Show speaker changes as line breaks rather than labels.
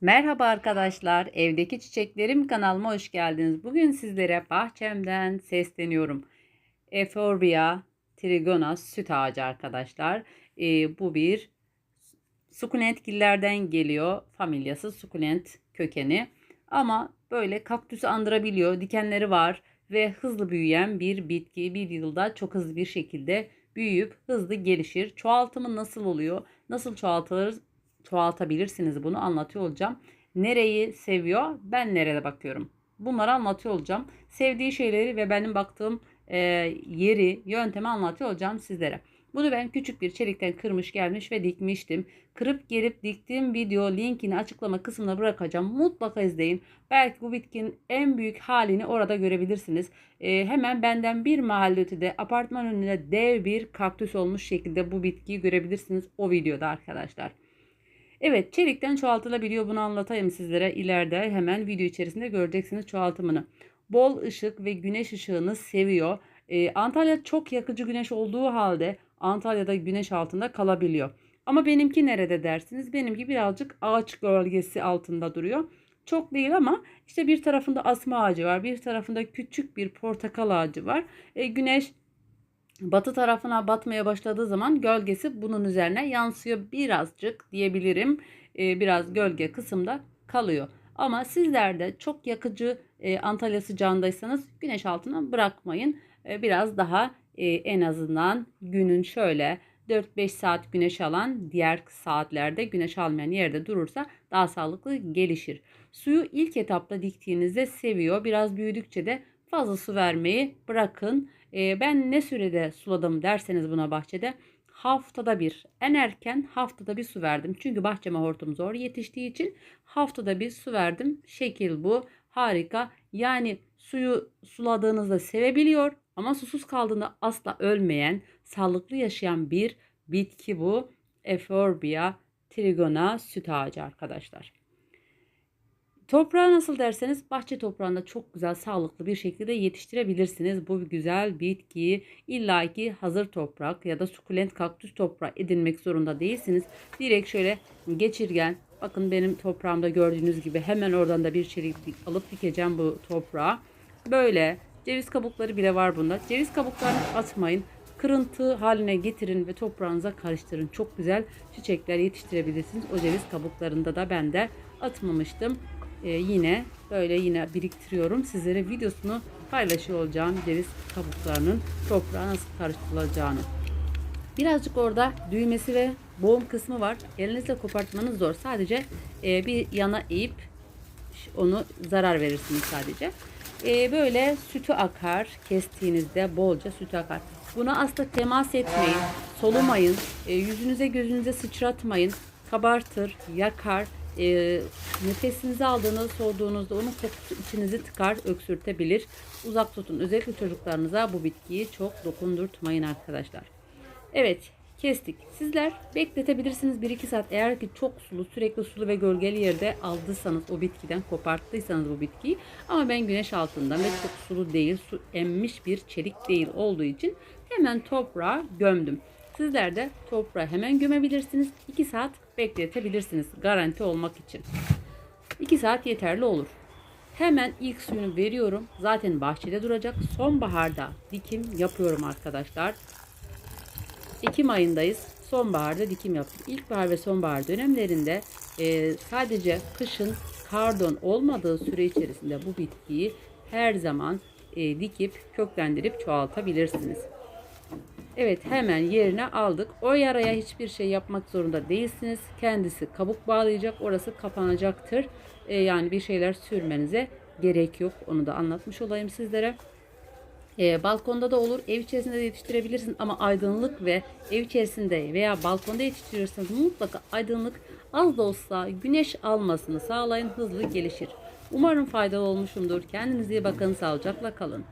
Merhaba arkadaşlar, evdeki çiçeklerim kanalıma hoş geldiniz. Bugün sizlere bahçemden sesleniyorum. Euphorbia trigona süt ağacı arkadaşlar. Ee, bu bir sukulent gillerden geliyor. Familyası sukulent kökeni. Ama böyle kaktüsü andırabiliyor. Dikenleri var ve hızlı büyüyen bir bitki. Bir yılda çok hızlı bir şekilde büyüyüp hızlı gelişir. Çoğaltımı nasıl oluyor? Nasıl çoğaltılır? Çoğaltabilirsiniz bunu anlatıyor olacağım. Nereyi seviyor? Ben nerede bakıyorum? Bunları anlatıyor olacağım. Sevdiği şeyleri ve benim baktığım e, yeri, yöntemi anlatıyor olacağım sizlere. Bunu ben küçük bir çelikten kırmış gelmiş ve dikmiştim. Kırıp gelip diktiğim video linkini açıklama kısmına bırakacağım. Mutlaka izleyin. Belki bu bitkinin en büyük halini orada görebilirsiniz. Ee, hemen benden bir mahalle ötede apartman önünde dev bir kaktüs olmuş şekilde bu bitkiyi görebilirsiniz o videoda arkadaşlar. Evet çelikten çoğaltılabiliyor bunu anlatayım sizlere ileride hemen video içerisinde göreceksiniz çoğaltımını. Bol ışık ve güneş ışığını seviyor. Ee, Antalya çok yakıcı güneş olduğu halde Antalya'da güneş altında kalabiliyor. Ama benimki nerede dersiniz? Benimki birazcık ağaç gölgesi altında duruyor. Çok değil ama işte bir tarafında asma ağacı var. Bir tarafında küçük bir portakal ağacı var. E, güneş batı tarafına batmaya başladığı zaman gölgesi bunun üzerine yansıyor birazcık diyebilirim. E, biraz gölge kısımda kalıyor. Ama sizler de çok yakıcı e, Antalya sıcağındaysanız güneş altına bırakmayın. E, biraz daha e, en azından günün şöyle 4-5 saat güneş alan diğer saatlerde güneş almayan yerde durursa daha sağlıklı gelişir. Suyu ilk etapta diktiğinizde seviyor. Biraz büyüdükçe de fazla su vermeyi bırakın. E, ben ne sürede suladım derseniz buna bahçede haftada bir en erken haftada bir su verdim. Çünkü bahçeme hortum zor yetiştiği için haftada bir su verdim. Şekil bu harika. Yani suyu suladığınızda sevebiliyor ama susuz kaldığında asla ölmeyen, sağlıklı yaşayan bir bitki bu. Euphorbia trigona süt ağacı arkadaşlar. Toprağı nasıl derseniz bahçe toprağında çok güzel sağlıklı bir şekilde yetiştirebilirsiniz. Bu güzel bitkiyi illaki hazır toprak ya da sukulent kaktüs toprağı edinmek zorunda değilsiniz. Direkt şöyle geçirgen bakın benim toprağımda gördüğünüz gibi hemen oradan da bir çelik alıp dikeceğim bu toprağa. Böyle ceviz kabukları bile var bunda. Ceviz kabuklarını atmayın. Kırıntı haline getirin ve toprağınıza karıştırın. Çok güzel çiçekler yetiştirebilirsiniz. O ceviz kabuklarında da ben de atmamıştım e, yine böyle yine biriktiriyorum. Sizlere videosunu paylaşıyor olacağım ceviz kabuklarının toprağa nasıl karıştırılacağını. Birazcık orada düğmesi ve boğum kısmı var. Elinizle kopartmanız zor. Sadece e, bir yana eğip onu zarar verirsiniz sadece. E, böyle sütü akar. Kestiğinizde bolca sütü akar. Buna asla temas etmeyin. Solumayın. E, yüzünüze gözünüze sıçratmayın. Kabartır, yakar e, nefesinizi aldığınızda sorduğunuzda onun kokusu içinizi tıkar, öksürtebilir. Uzak tutun. Özellikle çocuklarınıza bu bitkiyi çok dokundurtmayın arkadaşlar. Evet kestik. Sizler bekletebilirsiniz 1-2 saat. Eğer ki çok sulu, sürekli sulu ve gölgeli yerde aldıysanız o bitkiden koparttıysanız bu bitkiyi. Ama ben güneş altında ve çok sulu değil, su emmiş bir çelik değil olduğu için hemen toprağa gömdüm. Sizler de toprağa hemen gömebilirsiniz. 2 saat bekletebilirsiniz garanti olmak için. 2 saat yeterli olur. Hemen ilk suyunu veriyorum. Zaten bahçede duracak. Sonbaharda dikim yapıyorum arkadaşlar. Ekim ayındayız. Sonbaharda dikim yaptım. İlkbahar ve sonbahar dönemlerinde e, sadece kışın kardon olmadığı süre içerisinde bu bitkiyi her zaman e, dikip köklendirip çoğaltabilirsiniz. Evet hemen yerine aldık. O yaraya hiçbir şey yapmak zorunda değilsiniz. Kendisi kabuk bağlayacak. Orası kapanacaktır. Ee, yani bir şeyler sürmenize gerek yok. Onu da anlatmış olayım sizlere. Ee, balkonda da olur. Ev içerisinde de yetiştirebilirsin ama aydınlık ve ev içerisinde veya balkonda yetiştiriyorsanız mutlaka aydınlık az da olsa güneş almasını sağlayın. Hızlı gelişir. Umarım faydalı olmuşumdur. Kendinize iyi bakın. Sağlıcakla kalın.